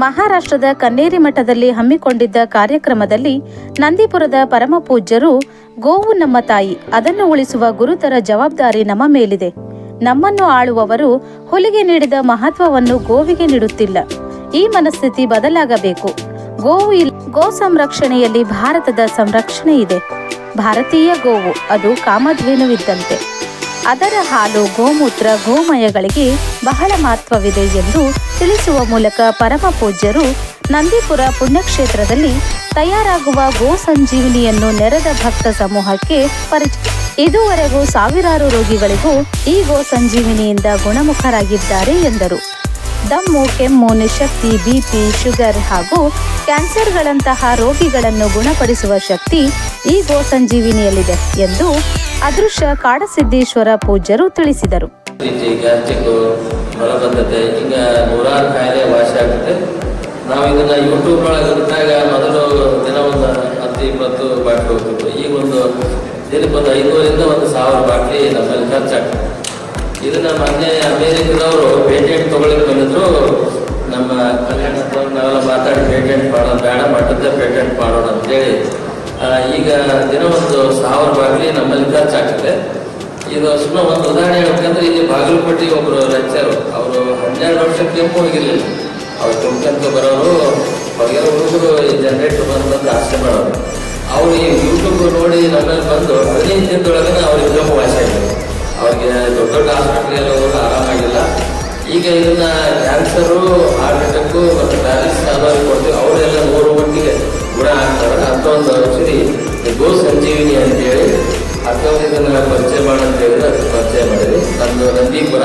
ಮಹಾರಾಷ್ಟ್ರದ ಕನ್ನೇರಿ ಮಠದಲ್ಲಿ ಹಮ್ಮಿಕೊಂಡಿದ್ದ ಕಾರ್ಯಕ್ರಮದಲ್ಲಿ ನಂದಿಪುರದ ಪರಮಪೂಜ್ಯರು ಗೋವು ನಮ್ಮ ತಾಯಿ, ಅದನ್ನು ಉಳಿಸುವ ಗುರುತರ ಜವಾಬ್ದಾರಿ ನಮ್ಮ ಮೇಲಿದೆ. ನಮ್ಮನ್ನು ಆಳುವವರು ಹುಲಿಗೆ ನೀಡಿದ ಮಹತ್ವವನ್ನು ಗೋವಿಗೆ ನೀಡುತ್ತಿಲ್ಲ. ಈ ಮನಸ್ಥಿತಿ ಬದಲಾಗಬೇಕು. ಗೋವು ಗೋ ಸಂರಕ್ಷಣೆಯಲ್ಲಿ ಭಾರತದ ಸಂರಕ್ಷಣೆ ಇದೆ. ಭಾರತೀಯ ಗೋವು, ಅದು ಕಾಮಧೇನುವಿದ್ದಂತೆ. ಅದರ ಹಾಲು ಗೋಮೂತ್ರ ಗೋಮಯಗಳಿಗೆ ಬಹಳ ಮಹತ್ವವಿದೆ ಎಂದು ತಿಳಿಸುವ ಮೂಲಕ ಪರಮ ಪೂಜ್ಯರು ನಂದಿಪುರ ಪುಣ್ಯಕ್ಷೇತ್ರದಲ್ಲಿ ತಯಾರಾಗುವ ಗೋ ಸಂಜೀವಿನಿಯನ್ನು ನೆರೆದ ಭಕ್ತ ಸಮೂಹಕ್ಕೆ ಪರಿಚಯ ಇದುವರೆಗೂ ಸಾವಿರಾರು ರೋಗಿಗಳಿಗೂ ಈ ಗೋ ಸಂಜೀವಿನಿಯಿಂದ ಗುಣಮುಖರಾಗಿದ್ದಾರೆ ಎಂದರು. ದಮ್ಮು, ಕೆಮ್ಮು, ನಿಶಕ್ತಿ ಬಿಪಿ ಶುಗರ್ ಹಾಗೂ ಕ್ಯಾನ್ಸರ್ಗಳಂತಹ ರೋಗಿಗಳನ್ನು ಗುಣಪಡಿಸುವ ಶಕ್ತಿ ಈ ಗೋ ಸಂಜೀವಿನಿಯಲ್ಲಿದೆ ಎಂದು ಅದೃಶ್ಯ ಕಾಡಸಿದ್ದೇಶ್ವರ ಪೂಜ್ಯರು ತಿಳಿಸಿದರು. ಮಲಬದ್ಧತೆ ಈಗ ನೂರಾರು ಕಾಯಿಲೆ ವಾಸಿ ಆಗುತ್ತೆ. ನಾವು ಇದನ್ನ ಯೂಟ್ಯೂಬ್ ಒಳಗೆ ಇದ್ದಾಗ ಮೊದಲು ದಿನ ಒಂದು ಹತ್ತು, ಇಪ್ಪತ್ತು ಬಾಟ್ಲಿ ಹೋಗ್ತಿತ್ತು. ಈಗ ಒಂದು ದಿನಕ್ಕೆ ಒಂದು ಐನೂರಿಂದ ಒಂದು ಸಾವಿರ ಬಾಟ್ಲಿ ನಮ್ಮಲ್ಲಿ ಖರ್ಚಾಗ್ತದೆ. ಇದನ್ನ ಮೊನ್ನೆ ಅಮೇರಿಕದವರು ಪೇಟೆಂಟ್ ತಗೊಳ್ಳಿಕ್ಕೆ ಬಂದಿದ್ರು. ನಮ್ಮ ಕಲ್ಯಾಣ ನಾವೆಲ್ಲ ಮಾತಾಡಿ ಪೇಟೆಂಟ್ ಮಾಡೋದು ಬೇಡ ಮಟ್ಟದ ಪೇಟೆಂಟ್ ಮಾಡೋಣ ಅಂತೇಳಿ ಈಗ ದಿನ ಒಂದು ಸಾವಿರ ಬಾಗಿಲಿ ನಮ್ಮಲ್ಲಿ ಖರ್ಚಾಗ್ತದೆ ಇದು ಸುಮ್ಮನೆ ಒಂದು ಉದಾಹರಣೆ ಹೇಳ್ಬೇಕಂದ್ರೆ ಇಲ್ಲಿ ಬಾಗಲಕೋಟೆ ಒಬ್ರು ಲೆಕ್ಚರು ಅವರು ಹನ್ನೆರಡು ವರ್ಷ ಕೆಂಪು ಹೋಗಿರ್ಲಿಲ್ಲ. ಅವ್ರು ಕೆಂಪು ಬರೋರು, ಅವ್ರಿಗೆಲ್ಲ ಹುಡುಗರು ಈ ಜನರೇಟರ್ ಬಂದಂತ ಆಸೆ ಮಾಡೋರು. ಅವರು ಈ ಯೂಟ್ಯೂಬ್ ನೋಡಿ ನಮ್ಮಲ್ಲಿ ಬಂದು ಹದಿನೈದು ದಿನದೊಳಗೆ ಅವ್ರಿಗೆ ಕೆಂಪು ವಾಸಿ ಆಗಿದೆ. ಅವ್ರಿಗೆ ದೊಡ್ಡ ದೊಡ್ಡ ಹಾಸ್ಪಿಟ್ಲಿಗೆಲ್ಲ ಹೋಗಿ ಆರಾಮಾಗಿಲ್ಲ. ಈಗ ಇದನ್ನ ಕ್ಯಾನ್ಸರು ಹಾರ್ಟ್ ಅಟ್ಯಾಕು ಮತ್ತು ಪ್ಯಾರಿಸ್ ಆದವ್ರಿಗೆ ಕೊಡ್ತೀವಿ ಅವರೆಲ್ಲ ನೂರು ಮಟ್ಟಿಗೆ ಗುಣ ಆಗ್ತಾರೆ. ಅಂತ ಒಂದು ಈ ಗೋ ಸಂಜೀವಿನಿ ಅಂತೇಳಿ ಅಥವಾ ಪರಿಚಯ ಪರಿಚಯ ಮಾಡಂತ ಹೇಳಿದ್ರೆ ಅದಕ್ಕೆ ಪರಿಚಯ ಮಾಡಿದ್ವಿ. ನಂದು ನಂದೀಪುರ.